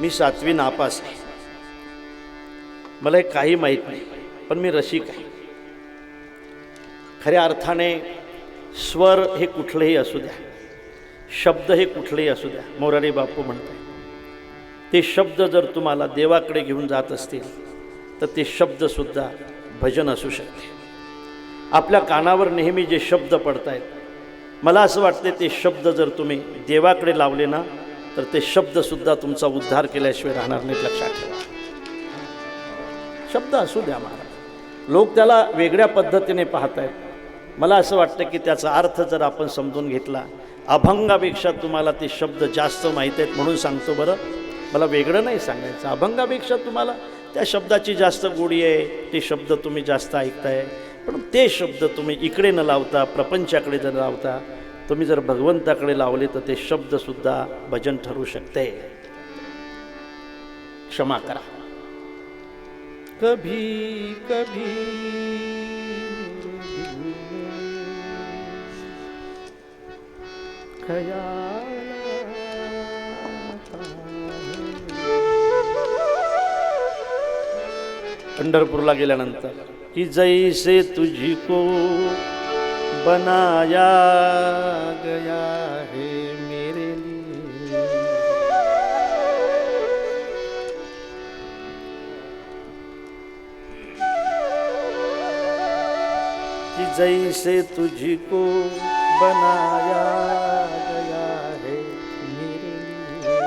मी सातवी नापास आहे. मला हे काही माहीत नाही पण मी रसिक आहे. खऱ्या अर्थाने स्वर हे कुठलेही असू द्या शब्द हे कुठलेही असू द्या मोरारी बापू म्हणताय. ते शब्द जर तुम्हाला देवाकडे घेऊन जात असतील तर ते शब्दसुद्धा भजन असू शकते. आपल्या कानावर नेहमी जे शब्द पडत आहेत मला असं वाटते ते शब्द जर तुम्ही देवाकडे लावले ना तर ते शब्दसुद्धा तुमचा उद्धार केल्याशिवाय राहणार नाहीत लक्षात ठेवा. शब्द असू द्या महाराज. लोक त्याला वेगळ्या पद्धतीने पाहत आहेत मला असं वाटतं की त्याचा अर्थ जर आपण समजून घेतला अभंगापेक्षा तुम्हाला ते शब्द जास्त माहीत आहेत म्हणून सांगतो बरं. मला वेगळं नाही सांगायचं. अभंगापेक्षा तुम्हाला त्या शब्दाची जास्त गोडी आहे ते शब्द तुम्ही जास्त ऐकताय. पण ते शब्द तुम्ही इकडे न लावता प्रपंचाकडे जर लावता तुम्ही जर भगवंताकडे लावले तर ते शब्दसुद्धा भजन ठरू शकते. क्षमा करा. कभी कभी पंढरपूरला गेल्यानंतर की जैसे तुझी को बनाया गया है मेरे लिए। कि जैसे तुझको बनाया गया है मेरे लिए।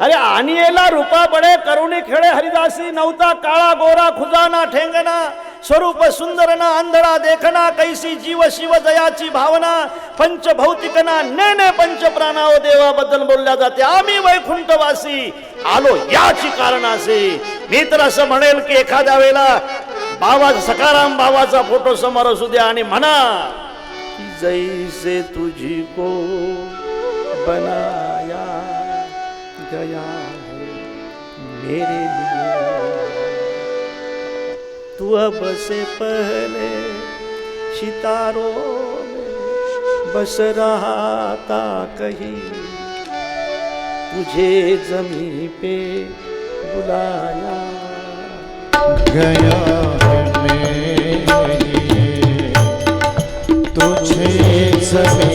अरे आणियेला रूपा बडे करुणी खेळे हरिदासी नव्हता काळा गोरा खुजाना ठेंगना स्वरूप सुंदर ना अंधळा देखना कैसी जीव शिव जयाची भावना पंचभौतिकना ने नेने पंच प्राणाओ देवाबद्दल बोलल्या जाते. आम्ही वैकुंठवासी आलो याची कारण असे. मी तर असं म्हणेल की एखाद्या वेळेला बाबा सकाराम बाबाचा फोटो समोर असू द्या आणि म्हणा जैसे तुझी को बनाया गया है मेरे लिए तू अब से पहले सितारों में बस रहा था कहीं। तुझे जमी पे बुलाया। गया है मैं तुझे जमीन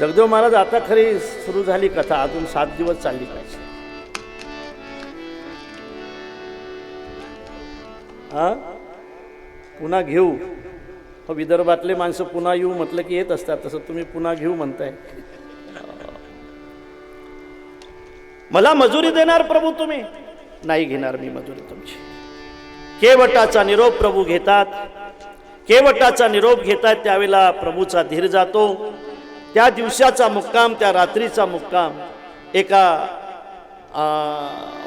दगदेव महाराज आता खरी सुरू झाली कथा. अजून सात दिवस चालली पाहिजे. हा? पुन्हा घेऊ. हो विदर्भातले माणसं पुन्हा येऊ म्हटलं की येत असतात. तसं तुम्ही पुन्हा घेऊ म्हणताय. मला मजुरी देणार प्रभू तुम्ही? नाही घेणार मी मजुरी तुमची. केवटाचा निरोप प्रभू घेतात. केवटाचा निरोप घेतात त्यावेळेला प्रभूचा धीर जातो. त्या दिवसाचा मुक्काम त्या रात्रीचा मुक्काम एका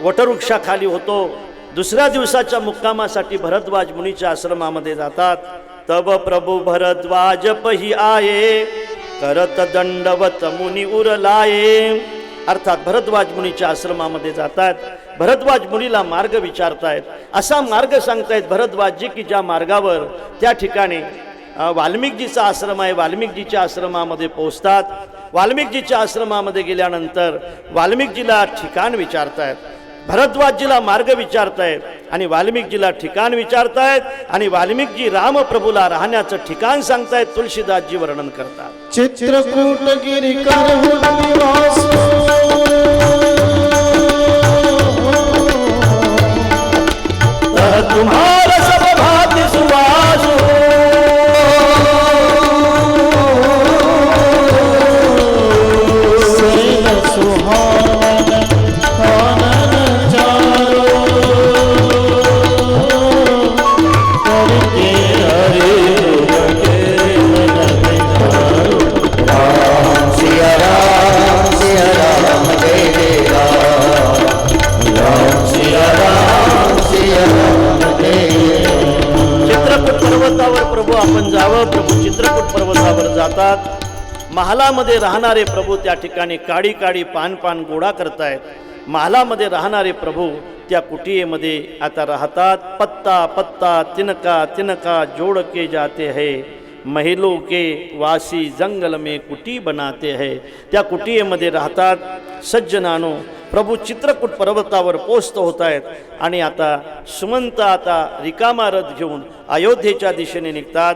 वटवृक्षाखाली होतो. दुसऱ्या दिवसाच्या मुक्कामासाठी भरद्वाज मुनीच्या आश्रमामध्ये जातात. तब प्रभू भरद्वाज पही आये करत दंडवत मुनी उरलाये. अर्थात भरद्वाज मुनीच्या आश्रमामध्ये जातात. भरद्वाज मुनीला मार्ग विचारतायत. असा मार्ग सांगतायत भरद्वाजजी की ज्या मार्गावर त्या ठिकाणी वाल्मिकजीचा आश्रम आहे. वाल्मिकजीच्या आश्रमामध्ये पोहोचतात. वाल्मिकजीच्या आश्रमामध्ये गेल्यानंतर वाल्मिकजीला ठिकाण विचारतायत. भरद्वाजजीला मार्ग विचारतायत आणि वाल्मिकजीला ठिकाण विचारतायत आणि वाल्मिकजी रामप्रभूला राहण्याचं ठिकाण सांगतायत तुळशीदासजी वर्णन करतात. चित्रकूट महालामध्ये राहणारे प्रभू त्या ठिकाणी काडी काडी पान पान गोळा करतायत. महालामध्ये राहणारे प्रभू त्या कुटियेमध्ये आता राहतात. पत्ता पत्ता तिनका तिनका जोड़ के जाते है. महिलो के वासी जंगल में कुटी बनाते है. त्या कुटियेमध्ये राहतात सज्जनानो प्रभू चित्रकूट पर्वतावर पोस्त होत आहेत आणि आता सुमंत आता रिकामा रथ घेऊन अयोध्येच्या दिशेने निघतात.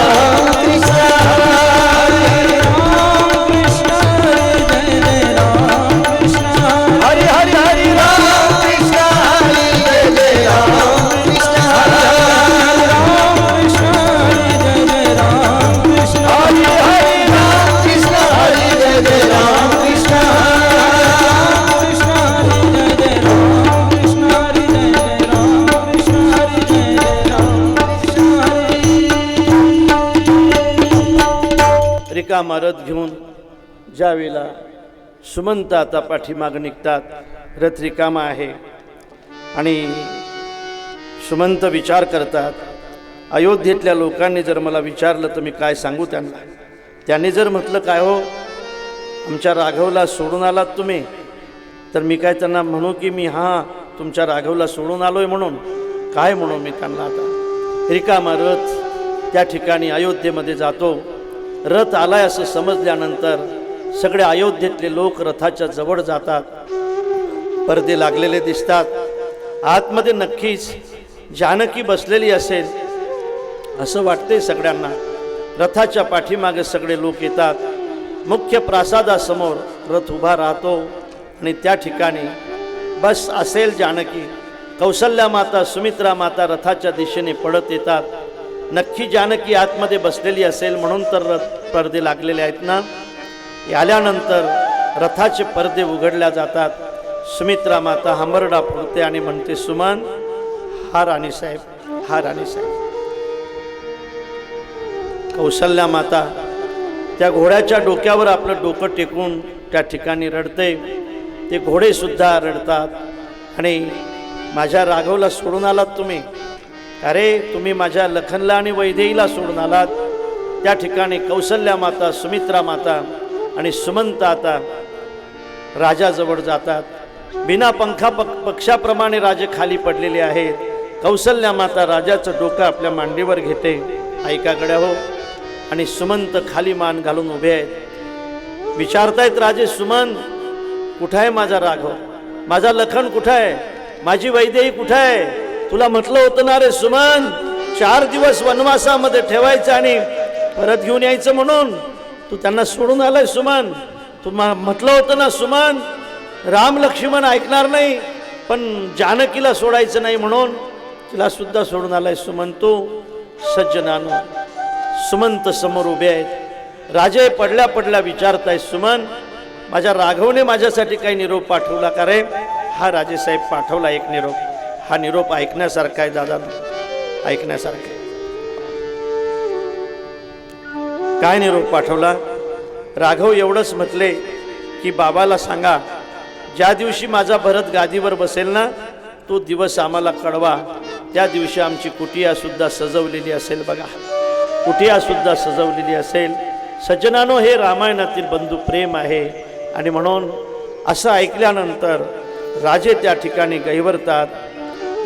सुमंत आता पाठीमाग निघतात. रथ रिकामा आहे. आणि सुमंत विचार करतात अयोध्येतल्या लोकांनी जर मला विचारलं तर मी काय सांगू त्यांना? त्यांनी जर म्हटलं काय हो? आमच्या राघवला सोडून आलात तुम्ही? तर मी काय त्यांना म्हणू की मी हां तुमच्या राघवला सोडून आलोय म्हणून. काय म्हणू मी त्यांना आता? रिकामा रथ त्या ठिकाणी अयोध्येमध्ये जातो. रथ आलाय असं समजल्यानंतर सगळे अयोध्येतले लोक रथाच्या जवळ जातात. पडदे लागलेले दिसतात. आतमध्ये नक्कीच जानकी बसलेली असेल. असं वाटतंय सगळ्यांना. रथाच्या पाठीमागे सगळे लोक येतात. मुख्य प्रासादासमोर रथ उभा राहतो. आणि त्या ठिकाणी बस असेल जानकी. कौशल्या माता सुमित्रा माता रथाच्या दिशेने पडत येतात. नक्की जानकी आतमध्ये बसलेली असेल म्हणून तर रथ पडदे लागलेले आहेत ना? आल्यानंतर रथाचे पडदे उघडल्या जातात. सुमित्रा माता हंबरडा फुलते आणि म्हणते सुमन हा राणीसाहेब हा राणीसाहेब कौशल्या माता त्या घोड्याच्या डोक्यावर आपलं डोकं टेकून त्या ठिकाणी रडते. ते घोडेसुद्धा रडतात. आणि माझ्या राघवला सोडून आलात तुम्ही? अरे तुम्ही माझ्या लखनला आणि वैदेहीला सोडून आलात. त्या ठिकाणी कौशल्या माता सुमित्रा माता आणि सुमंत आता राजाजवळ जातात. बिना पंखा पक पक्षाप्रमाणे राजे खाली पडलेले आहेत. कौसल्या माता राजाचं डोकं आपल्या मांडीवर घेते. ऐकाकडे हो. आणि सुमंत खाली मान घालून उभे आहेत. विचारतायत राजे सुमंत कुठं आहे माझा राघव? माझा लखन कुठं आहे माझी वैदेही कुठं आहे तुला म्हटलं होतं ना रे सुमन चार दिवस वनवासामध्ये ठेवायचं आणि परत घेऊन यायचं म्हणून? तू त्यांना सोडून आलाय सुमान. तू म- म्हटलं होतं ना सुमान राम लक्ष्मण ऐकणार नाही पण जानकीला सोडायचं नाही म्हणून तिला सुद्धा सोडून आलाय सुमन तू. सज्जनानो सुमंत समोर उभे आहेत. राजे पडल्या पडल्या विचारताय सुमन माझ्या राघवने माझ्यासाठी काही निरोप पाठवला का रे? हा राजेसाहेब पाठवला एक निरोप. हा निरोप ऐकण्यासारखा आहे दादा. ऐकण्यासारखा काय निरोप पाठवला? राघव एवढंच म्हटले की बाबाला सांगा ज्या दिवशी माझा भरत गादीवर बसेल ना तो दिवस आम्हाला कळवा. त्या दिवशी आमची कुटियासुद्धा सजवलेली असेल बघा. कुटियासुद्धा सजवलेली असेल. सज्जनानो हे रामायणातील बंधू प्रेम आहे. आणि म्हणून असं ऐकल्यानंतर राजे त्या ठिकाणी गैवरतात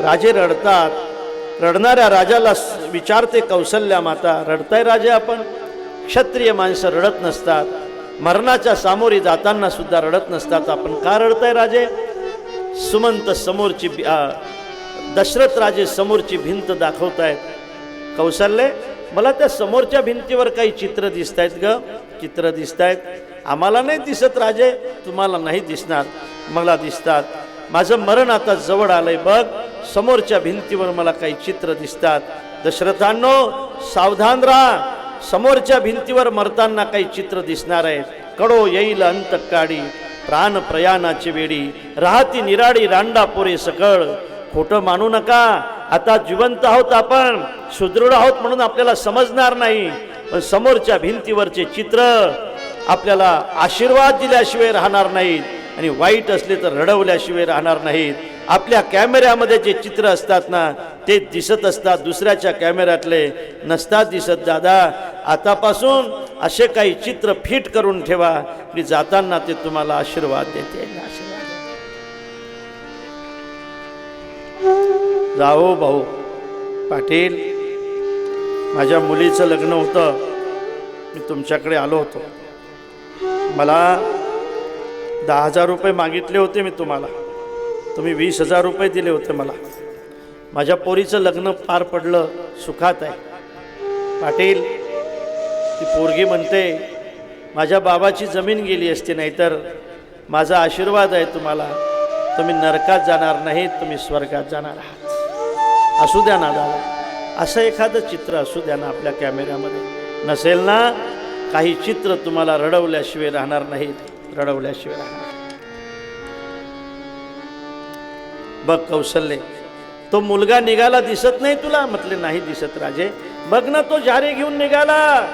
राजे रडतात. रडणाऱ्या राजाला विचारते कौशल्या माता रडताय राजे आपण? क्षत्रिय माणसं रडत नसतात. मरणाच्या सामोरी जाताना सुद्धा रडत नसतात. आपण का रडताय राजे? सुमंत समोरची दशरथ राजे समोरची भिंत दाखवतायत. कौशल्य मला त्या समोरच्या भिंतीवर काही चित्र दिसत आहेत ग. चित्र दिसत आहेत आम्हाला नाही दिसत राजे. तुम्हाला नाही दिसणार. मला दिसतात. माझं मरण आता जवळ आलंय बघ. समोरच्या भिंतीवर मला काही चित्र दिसतात. दशरथांनो सावधान राहा. समोरच्या भिंतीवर मरताना काही चित्र दिसणार आहेत. कडो येईल अंत काडी प्राण प्रयाणाची वेळी राहती निराडी रांडापुरे सकळ. खोटं मानू नका आता जिवंत आहोत आपण सुदृढ आहोत म्हणून आपल्याला समजणार नाही. पण समोरच्या भिंतीवरचे चित्र आपल्याला आशीर्वाद दिल्याशिवाय राहणार नाहीत. आणि वाईट असले तर रडवल्याशिवाय राहणार नाहीत. आपल्या कॅमेऱ्यामध्ये जे चित्र असतात ना ते दिसत असतात दुसऱ्याच्या कॅमेऱ्यातले. नसतात दिसत दादा आतापासून असे काही चित्र फिट करून ठेवा. मी जाताना ते तुम्हाला आशीर्वाद देते. जाओ भाऊ पाटील माझ्या मुलीचं लग्न होतं. मी तुमच्याकडे आलो होतो. मला दहा हजार रुपये मागितले होते मी तुम्हाला. तुम्ही वीस हजार रुपये दिले होते मला. माझ्या पोरीचं लग्न पार पडलं सुखात आहे. पाटील ती पोरगी म्हणते माझ्या बाबाची जमीन गेली असती नाहीतर माझा आशीर्वाद आहे तुम्हाला. तुम्ही नरकात जाणार नाहीत तुम्ही स्वर्गात जाणार आहात. असू द्या ना दादा असं एखादं चित्र असू द्या ना आपल्या कॅमेऱ्यामध्ये. नसेल ना काही चित्र तुम्हाला रडवल्याशिवाय राहणार नाहीत रडवल्याशिवाय राहणार बघ कौशल्य तो मुलगा निघाला दिसत नाही तुला? म्हटले नाही दिसत राजे. बघ ना तो झारी घेऊन निघाला.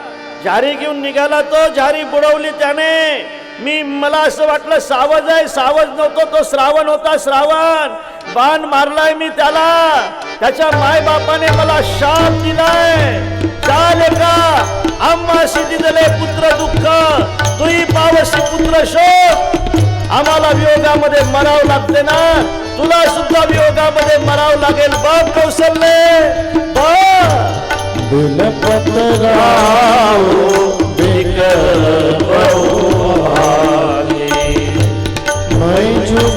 झारी घेऊन निघाला तो झारी बुडवली त्याने. मी मला असं वाटलं सावज आहे. सावज नव्हतो तो श्रावण होता श्रावण. बाण मारलाय मी त्याला. त्याच्या मायबापाने मला शाप दिलाय. चाल का? आम्हाशी दिले पुत्र दुःख. तुही पावशी पुत्र शोक. आम्हाला वियोगामध्ये मराव लागते ना? तुला सुद्धा वियोगामध्ये मराव लागेल. बाप कौशल्य. बघ बिलपत्र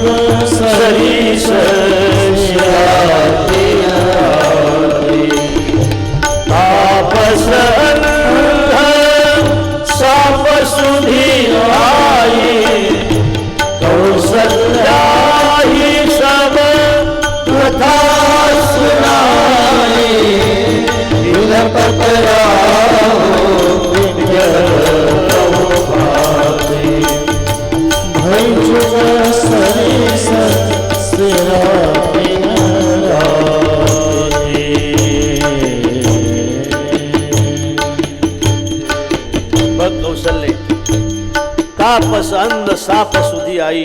मैं सरी तापस अंध साप सुधी आई.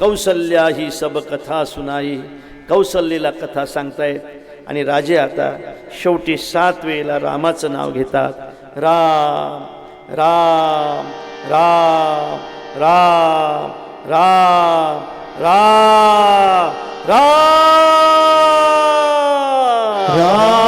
कौशल्या ही सब कथा सुनाई. कौशल्येला कथा सांगतायत. आणि राजे आता शेवटी सात वेळेला रामाचं नाव घेतात. राम राम राम राम राम राम! राम!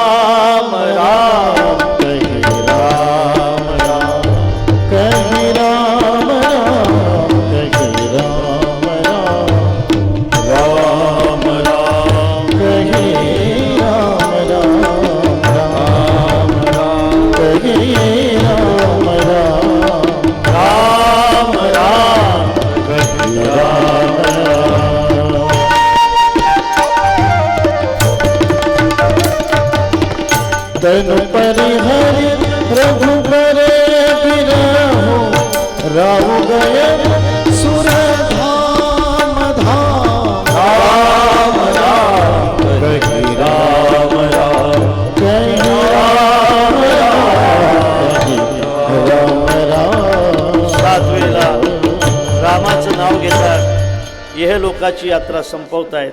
लोकाची यात्रा संपवतायत.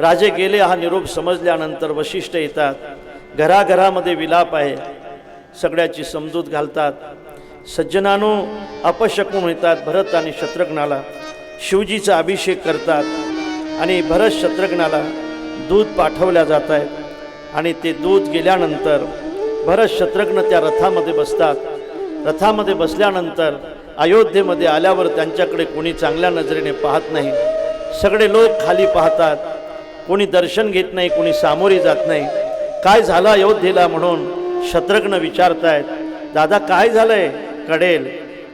राजे गेले हा निरोप समजल्यानंतर वशिष्ठ येतात. घराघरामध्ये विलाप आहे. सगळ्याची समजूत घालतात. सज्जनानो अपशकून येतात भरत आणि शत्रघ्नाला. शिवजीचा अभिषेक करतात आणि भरत शत्रघ्नाला दूध पाठवल्या जात आहेत आणि ते दूध गेल्यानंतर भरत शत्रघ्न त्या रथामध्ये बसतात. रथामध्ये बसल्यानंतर अयोध्येमध्ये आल्यावर त्यांच्याकडे कोणी चांगल्या नजरेने पाहत नाही. सगळे लोक खाली पाहतात. कोणी दर्शन घेत नाही कोणी सामोरे जात नाही. काय झालं अयोध्येला म्हणून? शत्रघ्न विचारतायत दादा काय झालंय? कळेल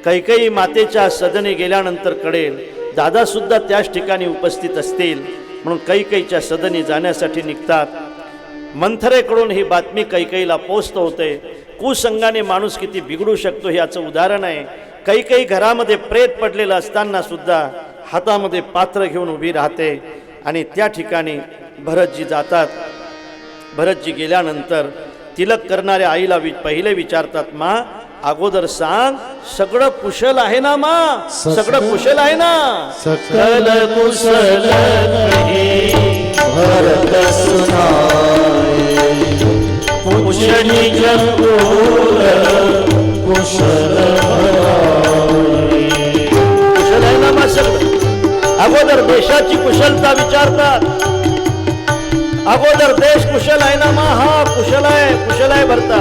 कैकई मातेच्या सदने गेल्यानंतर कळेल दादासुद्धा त्याच ठिकाणी उपस्थित असतील. म्हणून कैकईच्या सदनी जाण्यासाठी निघतात. मंथरेकडून ही बातमी कैकईला पोचत होते. कुसंगाने माणूस किती बिघडू शकतो हे याचं उदाहरण आहे. कैकई घरामध्ये प्रेत पडलेलं असताना सुद्धा हातामध्ये पात्र घेऊन उभी राहते आणि त्या ठिकाणी भरतजी जातात. भरतजी गेल्यानंतर तिलक करणाऱ्या आईला वि पहिले विचारतात मा अगोदर सांग सगळं कुशल आहे ना मा? सगळं कुशल आहे ना? सकल कुशल भरत कुशल कुशल अगोदर देशाची कुशलता विचारतात. अगोदर देश कुशल आहे ना मा हा कुशल आहे कुशल आहे भरता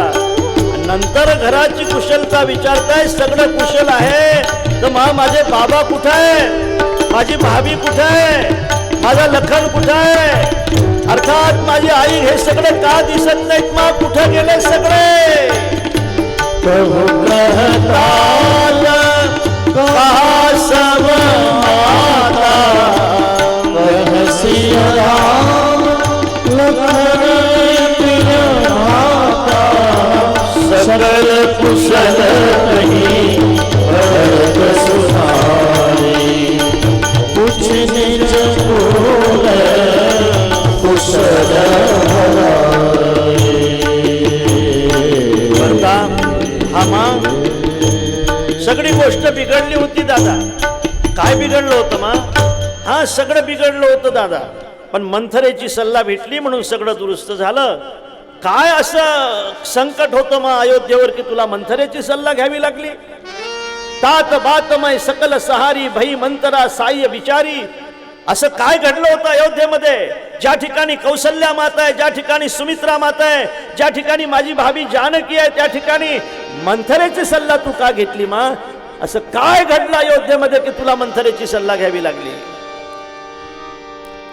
नंतर घराची कुशलता विचारताय सगळं कुशल आहे. तर मा माझे बाबा कुठं आहे? माझी भाभी कुठं आहे? माझा लखन कुठं आहे? अर्थात माझी आई हे सगळे का दिसत नाहीत? मा कुठं गेले सगळे? सकल कुशल कही भरत सुनाए कुछ निज कुशल गोष्ट बिघडली होती दादा. काय बिघडलं होतं मा? हा सगळं बिघडलं होतं दादा. पण मंथरेची सल्ला भेटली म्हणून सगळं दुरुस्त झालं. काय असं संकट होतं मग अयोध्येवर की तुला मंथरेची सल्ला घ्यावी लागली? तात बातमय सकल सहारी भई मंतरा साह्य विचारी. असं काय घडलं होतं अयोध्येमध्ये? ज्या ठिकाणी कौशल्या माता आहे ज्या ठिकाणी सुमित्रा माता आहे ज्या ठिकाणी माझी भाभी जानकी आहे त्या ठिकाणी मंथरेची सल्ला तू का घेतली मा? असं काय घडलं अयोध्येमध्ये की तुला मंथरेची सल्ला घ्यावी लागली?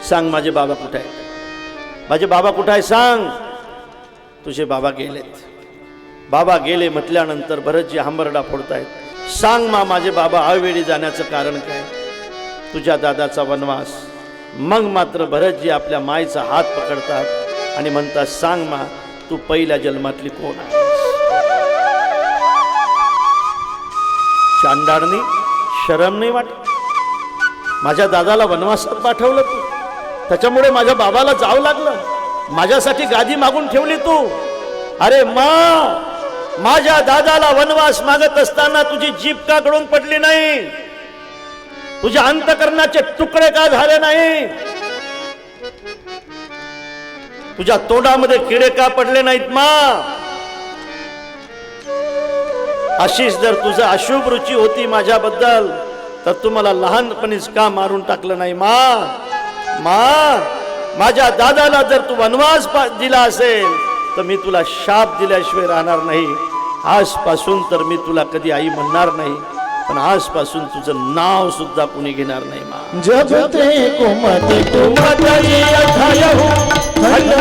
सांग माझे बाबा कुठे आहे माझे बाबा कुठे आहे सांग. तुझे बाबा गेलेत. बाबा गेले म्हटल्यानंतर भरतजी हंबरडा फोडतायत. सांग मा माझे बाबा आवेळी जाण्याचं कारण काय? तुझ्या दादाचा वनवास. मग मात्र भरतजी आपल्या मायचा हात पकडतात आणि म्हणतात सांग मा तू पहिल्या जन्मातली कोण आहे? चांडाळणी शरम नाही वाटत माझ्या दादाला वनवासात पाठवलं तू. त्याच्यामुळे माझ्या बाबाला जावं लागलं. माझ्यासाठी गादी मागून ठेवली तू. अरे मा माझ्या दादाला वनवास मागत असताना तुझी जीप का गळून पडली नाही? तुझ्या अंतकरणाचे तुकडे का झाले नाही? तुझ्या तोंडामध्ये किडे का पडले नाहीत मा? अशीच जर तुझं अशुभ रुची होती माझ्याबद्दल तर तुम्हाला लहानपणीच का मारून टाकलं नाही? मा मा माझ्या दादाला जर तू वनवास पा- दिला असेल तर मी तुला शाप दिल्याशिवाय राहणार नाही. आजपासून तर मी तुला कधी आई म्हणणार नाही पण आजपासून तुझं नाव सुद्धा कुणी घेणार नाही मा. जब ते कुमति खंड खंड